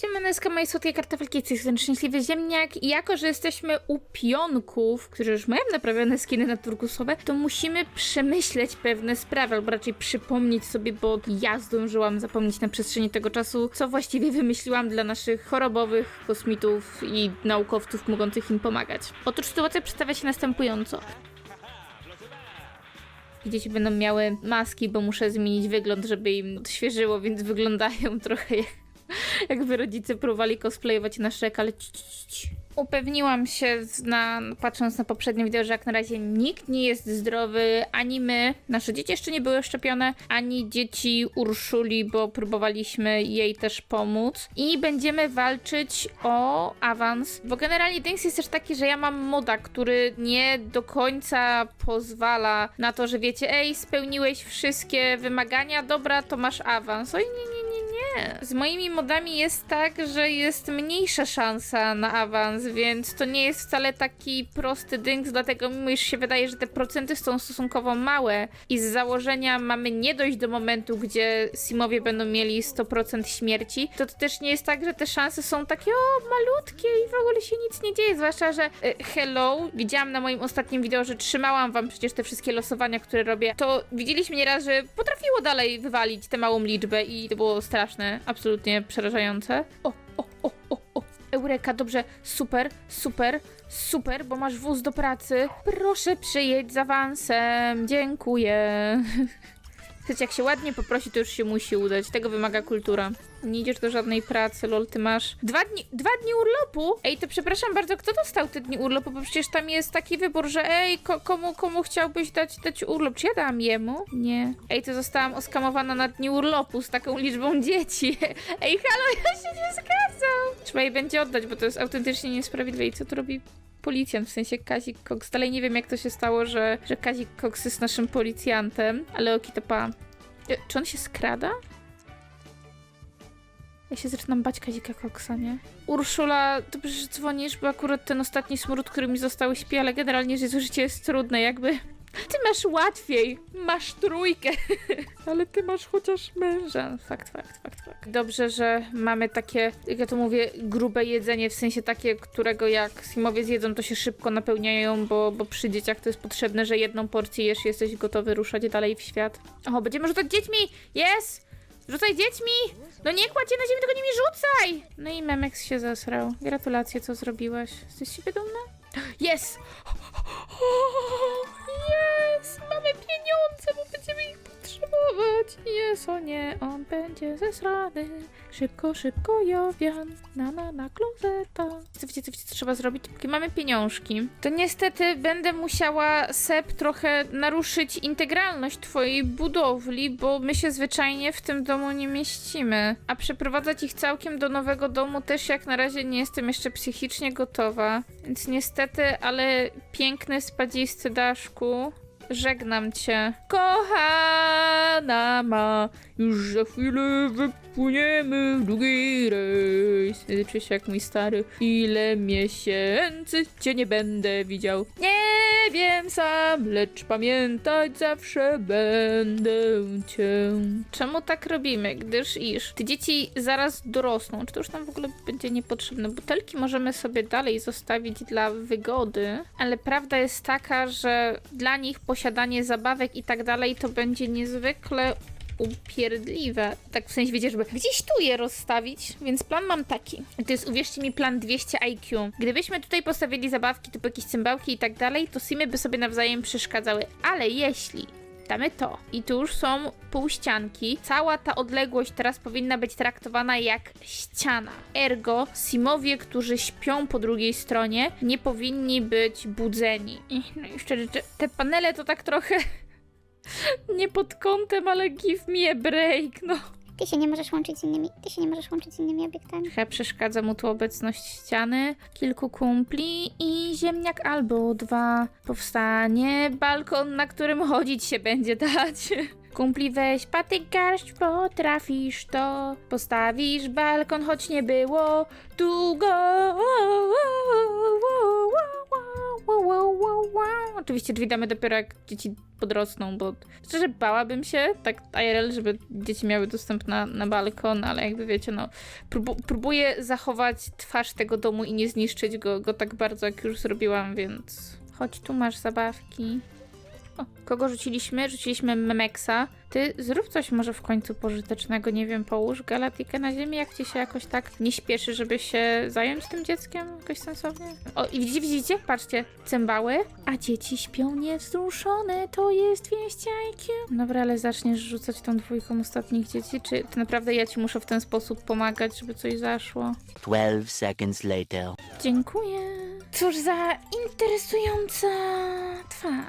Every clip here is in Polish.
Siemaneczka, moje słodkie kartofelki, jest ten szczęśliwy ziemniak i jako, że jesteśmy u pionków, którzy już mają naprawione skiny na turkusowe, to musimy przemyśleć pewne sprawy, albo raczej przypomnieć sobie, bo ja zdążyłam zapomnieć na przestrzeni tego czasu, co właściwie wymyśliłam dla naszych chorobowych kosmitów i naukowców mogących im pomagać. Otóż sytuacja przedstawia się następująco. Dzieci będą miały maski, bo muszę zmienić wygląd, żeby im odświeżyło, więc wyglądają trochę jak jakby rodzice próbowali cosplayować na Shrek, ale. Upewniłam się, na, patrząc na poprzednie wideo, że jak na razie nikt nie jest zdrowy, ani my, nasze dzieci jeszcze nie były szczepione, ani dzieci Urszuli, bo próbowaliśmy jej też pomóc. I będziemy walczyć o awans, bo generalnie Dings jest też taki, że ja mam moda, który nie do końca pozwala na to, że wiecie, ej, spełniłeś wszystkie wymagania, dobra, to masz awans. Oj, nie, nie, nie, nie. Z moimi modami jest tak, że jest mniejsza szansa na awans, więc to nie jest wcale taki prosty dynks, dlatego mimo iż się wydaje, że te procenty są stosunkowo małe i z założenia mamy nie dojść do momentu, gdzie Simowie będą mieli 100% śmierci, to to też nie jest tak, że te szanse są takie o malutkie i w ogóle się nic nie dzieje, zwłaszcza, że e, hello, widziałam na moim ostatnim wideo, że trzymałam wam przecież te wszystkie losowania, które robię, to widzieliśmy nieraz, że potrafiło dalej wywalić tę małą liczbę i to było straszne, absolutnie przerażające. O, o, o, o, o. Eureka, dobrze, super, super, super, bo masz wóz do pracy. Proszę przyjedź z awansem, dziękuję. Chcecie, jak się ładnie poprosi, to już się musi udać. Tego wymaga kultura. Nie idziesz do żadnej pracy, lol, ty masz dwa dni, dwa dni urlopu? Ej, to przepraszam bardzo, kto dostał te dni urlopu? Bo przecież tam jest taki wybór, że ej, ko komu, komu chciałbyś dać, dać urlop? Czy ja dam jemu? Nie. Ej, to zostałam oskamowana na dni urlopu z taką liczbą dzieci. Ej, halo, ja się nie zgadzam. Trzeba jej będzie oddać, bo to jest autentycznie niesprawiedliwe. I co tu robi policjant, w sensie Kazik Cox. Dalej nie wiem, jak to się stało, że, że Kazik Cox jest naszym policjantem, ale oki to pa. E, Czy on się skrada? Ja się zaczynam bać Kazika Coxa, nie? Urszula, dobrze, że dzwonisz, bo akurat ten ostatni smród, który mi został śpi, ale generalnie że życie jest trudne, jakby. Ty masz łatwiej, masz trójkę, ale ty masz chociaż męża. Fakt, fakt, fakt, fakt. Dobrze, że mamy takie, jak ja to mówię, grube jedzenie, w sensie takie, którego jak Simowie zjedzą, to się szybko napełniają, bo, bo przy dzieciach to jest potrzebne, że jedną porcję jesz jesteś gotowy ruszać dalej w świat. O, będziemy rzucać dziećmi! Jest! Rzucaj dziećmi! No nie kładź je na ziemi, tylko nimi rzucaj! No i Memex się zesrał. Gratulacje, co zrobiłaś. Jesteś siebie dumna? Jest! Mamy pieniądze, bo będziemy ich potrzebować. Jest, o nie, on będzie zesrany. Szybko, szybko, Jowian. Na, na, na klozeta. Co wiecie, co wiecie, co trzeba zrobić? Póki mamy pieniążki, to niestety będę musiała, Seb, trochę naruszyć integralność twojej budowli, bo my się zwyczajnie w tym domu nie mieścimy. A przeprowadzać ich całkiem do nowego domu też jak na razie nie jestem jeszcze psychicznie gotowa. Więc niestety, ale piękny, spadzisty Daszku, żegnam cię. Kochana ma, już za chwilę wypłyniemy w długi rejs. Czy się jak mój stary, ile miesięcy cię nie będę widział. Nie wiem sam, lecz pamiętać zawsze będę cię. Czemu tak robimy? Gdyż iż te dzieci zaraz dorosną. Czy to już nam w ogóle będzie niepotrzebne? Butelki możemy sobie dalej zostawić dla wygody, ale prawda jest taka, że dla nich posiadanie zabawek i tak dalej to będzie niezwykle upierdliwe. Tak w sensie, wiecie, żeby gdzieś tu je rozstawić, więc plan mam taki. To jest, uwierzcie mi, plan 200 IQ. Gdybyśmy tutaj postawili zabawki typu jakieś cymbałki i tak dalej, to simy by sobie nawzajem przeszkadzały. Ale jeśli damy to i tu już są półścianki, cała ta odległość teraz powinna być traktowana jak ściana. Ergo, simowie, którzy śpią po drugiej stronie, nie powinni być budzeni. I, no i szczerze, te, panele to tak trochę nie pod kątem, ale give me a break, no. Ty się nie możesz łączyć z innymi, ty się nie możesz łączyć z innymi obiektami. Trochę przeszkadza mu tu obecność ściany, kilku kumpli i ziemniak albo dwa. Powstanie balkon, na którym chodzić się będzie dać. Kumpli weź patyk garść, potrafisz to. Postawisz balkon, choć nie było długo. Wow, wow, wow. Oczywiście drzwi damy dopiero jak dzieci podrosną, bo szczerze bałabym się, tak IRL, żeby dzieci miały dostęp na, na balkon, ale jakby wiecie, no próbu próbuję zachować twarz tego domu i nie zniszczyć go, go tak bardzo, jak już zrobiłam, więc chodź tu, masz zabawki. O, kogo rzuciliśmy? Rzuciliśmy Memeksa. Ty zrób coś może w końcu pożytecznego, nie wiem, połóż galatikę na ziemi, jak ci się jakoś tak nie śpieszy, żeby się zająć tym dzieckiem jakoś sensownie. O, i widzicie, widzicie? Patrzcie, cymbały, a dzieci śpią niewzruszone, to jest wieść IQ. Dobra, ale zaczniesz rzucać tą dwójką ostatnich dzieci, czy to naprawdę ja ci muszę w ten sposób pomagać, żeby coś zaszło? 12 seconds later. Dziękuję. Cóż za interesująca twarz.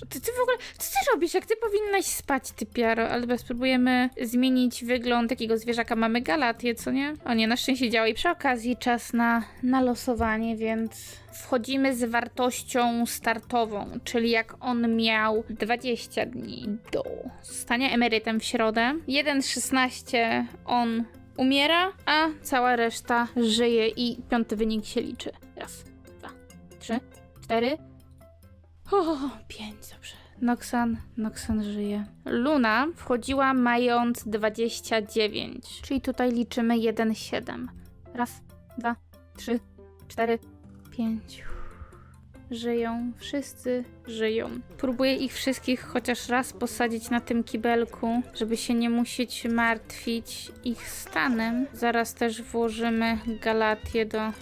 Ty, ty w ogóle, co ty robisz? Jak ty powinnaś spać, ty piaro? Ale spróbujemy zmienić wygląd takiego zwierzaka. Mamy Galatię, co nie? O nie, na szczęście działa i przy okazji czas na, na losowanie, więc wchodzimy z wartością startową, czyli jak on miał 20 dni do stania emerytem w środę. 1,16 on umiera, a cała reszta żyje i piąty wynik się liczy. Raz, dwa, trzy, cztery. O, pięć, dobrze. Noxan, Noxan żyje. Luna wchodziła mając 29, czyli tutaj liczymy 1,7. Raz, dwa, trzy, cztery, pięć. Żyją, wszyscy żyją. Próbuję ich wszystkich chociaż raz posadzić na tym kibelku, żeby się nie musieć martwić ich stanem. Zaraz też włożymy Galatię do... O,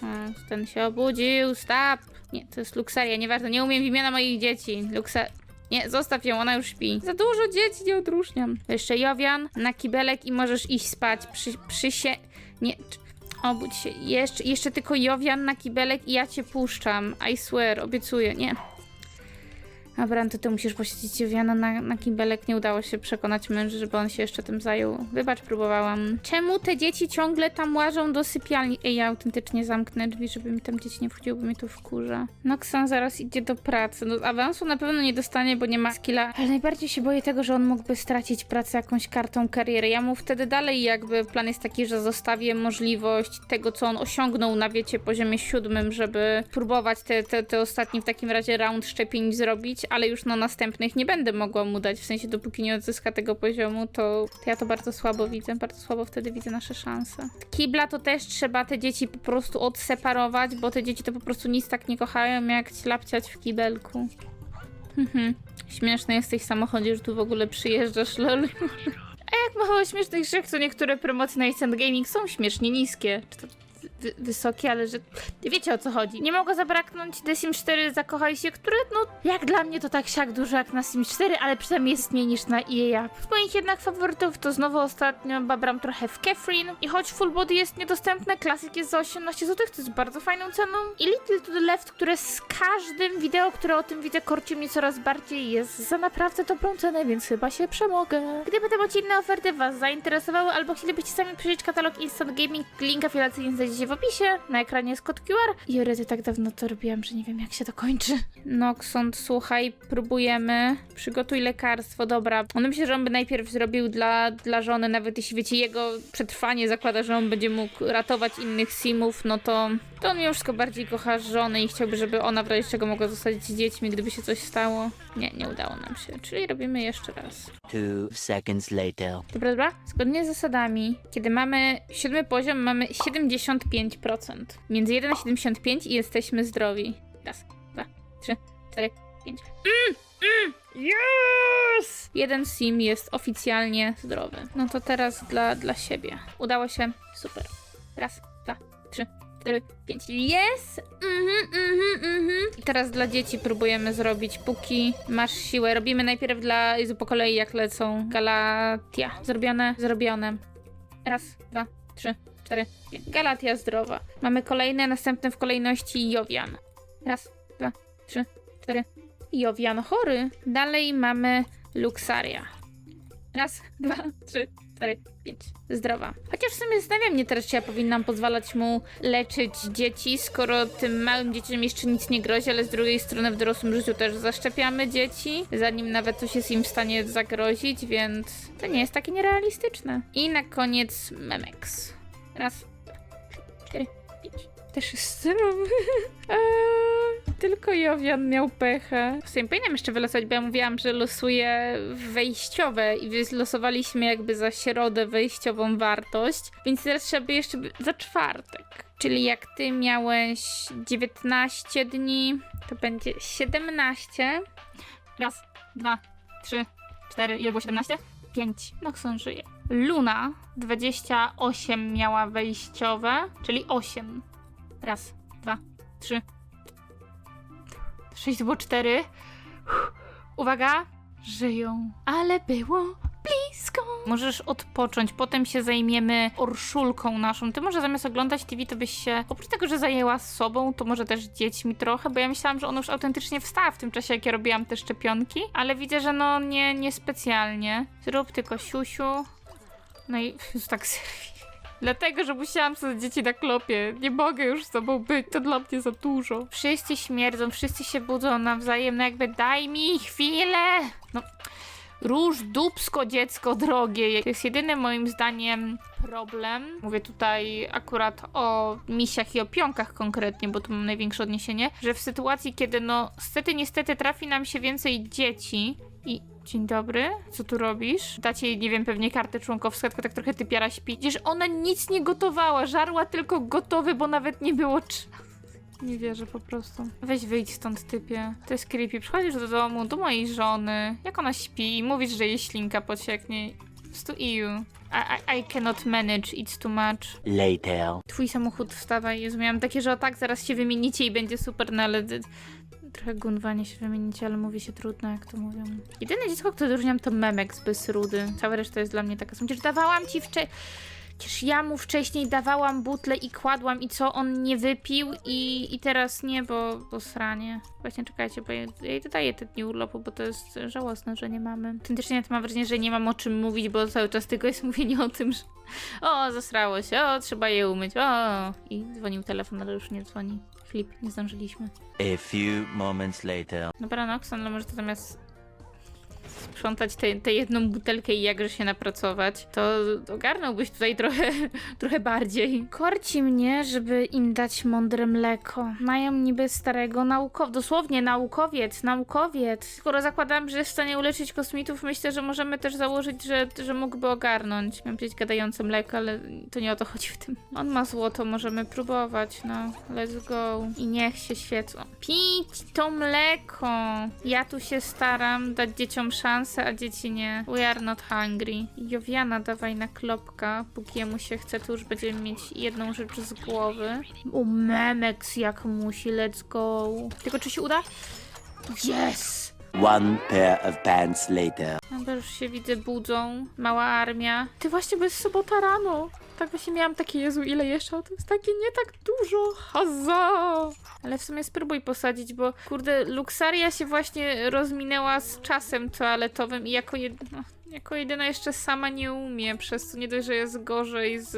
ten się obudził, stop! Nie, to jest Luxaria, nieważne, nie umiem imiona moich dzieci. Luxa... Nie, zostaw ją, ona już śpi. Za dużo dzieci, nie odróżniam. Jeszcze Jowian na kibelek i możesz iść spać. Przy, przy się... Nie... Obudź się. Jeszcze, jeszcze tylko Jowian na kibelek i ja cię puszczam. I swear, obiecuję. Nie. Dobra, no to ty musisz posiedzieć Jowiana na, na kibelek. Nie udało się przekonać męża, żeby on się jeszcze tym zajął. Wybacz, próbowałam. Czemu te dzieci ciągle tam łażą do sypialni? Ej, ja autentycznie zamknę drzwi, żeby mi tam dzieci nie wchodziły, bo mnie to wkurza. Noxan zaraz idzie do pracy. No, awansu na pewno nie dostanie, bo nie ma skilla. Ale najbardziej się boję tego, że on mógłby stracić pracę jakąś kartą kariery. Ja mu wtedy dalej jakby plan jest taki, że zostawię możliwość tego, co on osiągnął na, wiecie, poziomie siódmym, żeby próbować te, te, te ostatni w takim razie round szczepień zrobić, ale już na następnych nie będę mogła mu dać. W sensie, dopóki nie odzyska tego poziomu, to, ja to bardzo słabo widzę. Bardzo słabo wtedy widzę nasze szanse. Kibla to też trzeba te dzieci po prostu odseparować, bo te dzieci to po prostu nic tak nie kochają, jak ćlapciać w kibelku. Mhm. Śmieszny jesteś w samochodzie, że tu w ogóle przyjeżdżasz, lol. A jak mowa o śmiesznych rzeczach, to niektóre promocje na Instant Gaming są śmiesznie niskie. Czy to wysokie, ale że wiecie o co chodzi. Nie mogło zabraknąć The Sims 4 Zakochaj się, które no jak dla mnie to tak siak dużo jak na Sims 4, ale przynajmniej jest mniej niż na EA. Z moich jednak faworytów to znowu ostatnio babram trochę w Kefrin i choć Full Body jest niedostępne, klasyk jest za 18 zł, to jest bardzo fajną ceną. I Little to the Left, które z każdym wideo, które o tym widzę, korci mnie coraz bardziej, jest za naprawdę dobrą cenę, więc chyba się przemogę. Gdyby te bądź inne oferty Was zainteresowały albo chcielibyście sami przejrzeć katalog Instant Gaming, link afiliacyjny znajdziecie w opisie, na ekranie jest kod QR. I orety tak dawno to robiłam, że nie wiem jak się to kończy. Noxond, słuchaj, próbujemy. Przygotuj lekarstwo, dobra. On myślę, że on by najpierw zrobił dla, dla żony, nawet jeśli wiecie, jego przetrwanie zakłada, że on będzie mógł ratować innych simów, no to, to on mimo wszystko bardziej kocha żonę i chciałby, żeby ona w razie czego mogła zostać z dziećmi, gdyby się coś stało. Nie, nie udało nam się, czyli robimy jeszcze raz. 2 seconds later. Dobra, dobra. Zgodnie z zasadami, kiedy mamy siódmy poziom, mamy 75%. Między 1 a 75 i jesteśmy zdrowi. Raz, dwa, trzy, cztery, pięć. Mm, mm, yes! Jeden sim jest oficjalnie zdrowy. No to teraz dla, dla siebie. Udało się. Super. Raz, dwa, trzy, cztery, pięć. Yes! Mhm, mhm, mhm. I teraz dla dzieci próbujemy zrobić, póki masz siłę. Robimy najpierw dla, Jezu, po kolei jak lecą. Galatia. Zrobione? Zrobione. Raz, dwa, trzy, cztery, pięć. Galatia zdrowa. Mamy kolejne, następne w kolejności Jowian. Raz, dwa, trzy, cztery. Jowian chory. Dalej mamy Luxaria. Raz, dwa, trzy, cztery, pięć. Zdrowa. Chociaż w sumie zastanawiam mnie teraz, czy ja powinnam pozwalać mu leczyć dzieci, skoro tym małym dzieciom jeszcze nic nie grozi, ale z drugiej strony w dorosłym życiu też zaszczepiamy dzieci, zanim nawet coś jest im w stanie zagrozić, więc to nie jest takie nierealistyczne. I na koniec Memex. Raz, dwa, trzy, cztery, pięć. Też jest zdrowy. Eee, Tylko Jowian miał pecha. W sumie powinienem jeszcze wylosować, bo ja mówiłam, że losuję wejściowe i wylosowaliśmy jakby za środę wejściową wartość, więc teraz trzeba by jeszcze za czwartek. Czyli jak ty miałeś 19 dni, to będzie 17. Raz, dwa, trzy, cztery. Ile było 17? 5. Noxon żyje. Luna 28 miała wejściowe, czyli 8. Raz, dwa, trzy. 6 było 4. Uwaga, żyją. Ale było blisko. Możesz odpocząć, potem się zajmiemy orszulką naszą. Ty może zamiast oglądać TV, to byś się, oprócz tego, że zajęła sobą, to może też dziećmi trochę, bo ja myślałam, że ona już autentycznie wstała w tym czasie, jak ja robiłam te szczepionki, ale widzę, że no nie, niespecjalnie. Zrób tylko siusiu. No i tak serwis. Dlatego, że musiałam sobie dzieci na klopie. Nie mogę już z tobą być, to dla mnie za dużo. Wszyscy śmierdzą, wszyscy się budzą nawzajem, no jakby daj mi chwilę. No, róż dupsko, dziecko drogie. To jest jedyny moim zdaniem problem. Mówię tutaj akurat o misiach i o pionkach konkretnie, bo tu mam największe odniesienie, że w sytuacji, kiedy no stety, niestety trafi nam się więcej dzieci i Dzień dobry, co tu robisz? Dacie jej, nie wiem, pewnie kartę członkowską, tylko tak trochę typiara śpi. Przecież ona nic nie gotowała, żarła tylko gotowy, bo nawet nie było czasu. Nie wierzę po prostu. Weź wyjdź stąd, typie. To jest creepy. Przychodzisz do domu, do mojej żony, jak ona śpi mówisz, że jej ślinka pocieknie. Po prostu iu. I, I, I cannot manage, it's too much. Later. Twój samochód, wstawaj. Jezu, miałam takie, że o tak, zaraz się wymienicie i będzie super, no ale... Trochę gunwanie się wymienicie, ale mówi się trudno, jak to mówią. Jedyne dziecko, które odróżniam, to Memek z Bezrudy. Cała reszta jest dla mnie taka. Przecież dawałam ci wcześniej... Przecież ja mu wcześniej dawałam butlę i kładłam i co, on nie wypił i, i teraz nie, bo, bo sranie. Właśnie czekajcie, bo jej dodaję te dni urlopu, bo to jest żałosne, że nie mamy. Autentycznie to mam wrażenie, że nie mam o czym mówić, bo cały czas tylko jest mówienie o tym, że o, zasrało się, o, trzeba je umyć, o. I dzwonił telefon, ale już nie dzwoni. Flip, nie zdążyliśmy. A few moments later. Dobra, Noxon, ale może to zamiast sprzątać tę tę jedną butelkę i jakże się napracować, to ogarnąłbyś tutaj trochę, trochę bardziej. Korci mnie, żeby im dać mądre mleko. Mają niby starego naukow, dosłownie naukowiec, naukowiec. Skoro zakładam, że jest w stanie uleczyć kosmitów, myślę, że możemy też założyć, że, że mógłby ogarnąć. Miałem powiedzieć gadające mleko, ale to nie o to chodzi w tym. On ma złoto, możemy próbować, no. Let's go. I niech się świecą. Pić to mleko! Ja tu się staram dać dzieciom szansę, a dzieci nie. We are not hungry. Jowiana, dawaj na klopka. Póki jemu się chce, to już będziemy mieć jedną rzecz z głowy. O, Memex jak musi, let's go. Tylko czy się uda? Yes! One pair of pants later. Dobra, już się widzę, budzą. Mała armia. Ty właśnie, bo jest sobota rano. Tak właśnie miałam takie, Jezu, ile jeszcze? A To jest takie nie tak dużo. Haza! Ale w sumie spróbuj posadzić, bo kurde, Luxaria się właśnie rozminęła z czasem toaletowym i jako jedna... Jako jedyna jeszcze sama nie umie, przez co nie dość, że jest gorzej z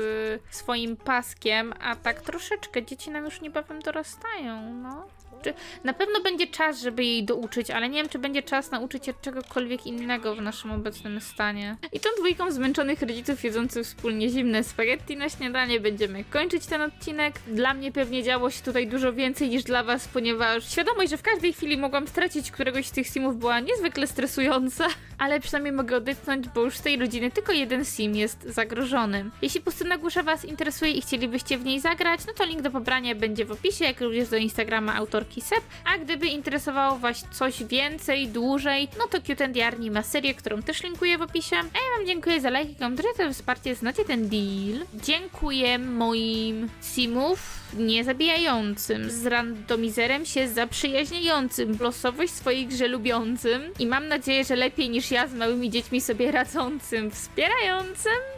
swoim paskiem, a tak troszeczkę dzieci nam już niebawem dorastają, no. Czy na pewno będzie czas, żeby jej douczyć, ale nie wiem, czy będzie czas nauczyć się czegokolwiek innego w naszym obecnym stanie. I tą dwójką zmęczonych rodziców jedzących wspólnie zimne spaghetti na śniadanie będziemy kończyć ten odcinek. Dla mnie pewnie działo się tutaj dużo więcej niż dla was, ponieważ świadomość, że w każdej chwili mogłam stracić któregoś z tych simów była niezwykle stresująca, ale przynajmniej mogę odetchnąć, bo już z tej rodziny tylko jeden sim jest zagrożony. Jeśli pustyna głusza was interesuje i chcielibyście w niej zagrać, no to link do pobrania będzie w opisie, jak również do Instagrama autorki Sep, a gdyby interesowało was coś więcej, dłużej, no to Cute and Yarny ma serię, którą też linkuję w opisie. A ja wam dziękuję za lajki, komentarze, wsparcie, znacie ten deal. Dziękuję moim simów niezabijającym, z randomizerem się zaprzyjaźniającym, losowość swoich grze lubiącym i mam nadzieję, że lepiej niż ja z małymi dziećmi sobie radzącym, wspierającym.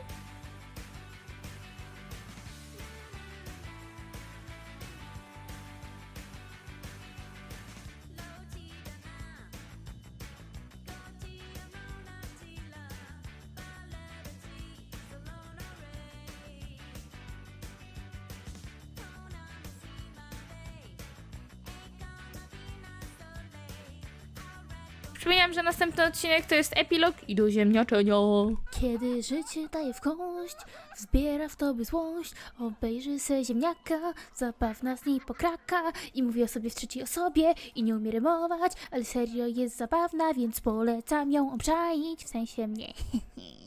Przypominam, że następny odcinek to jest epilog i do ziemniaczenia. Kiedy życie daje w kość, wzbiera w tobie złość, obejrzy se ziemniaka, zabawna z niej pokraka i mówi o sobie w trzeciej osobie i nie umie rymować, ale serio jest zabawna, więc polecam ją obczaić, w sensie mnie.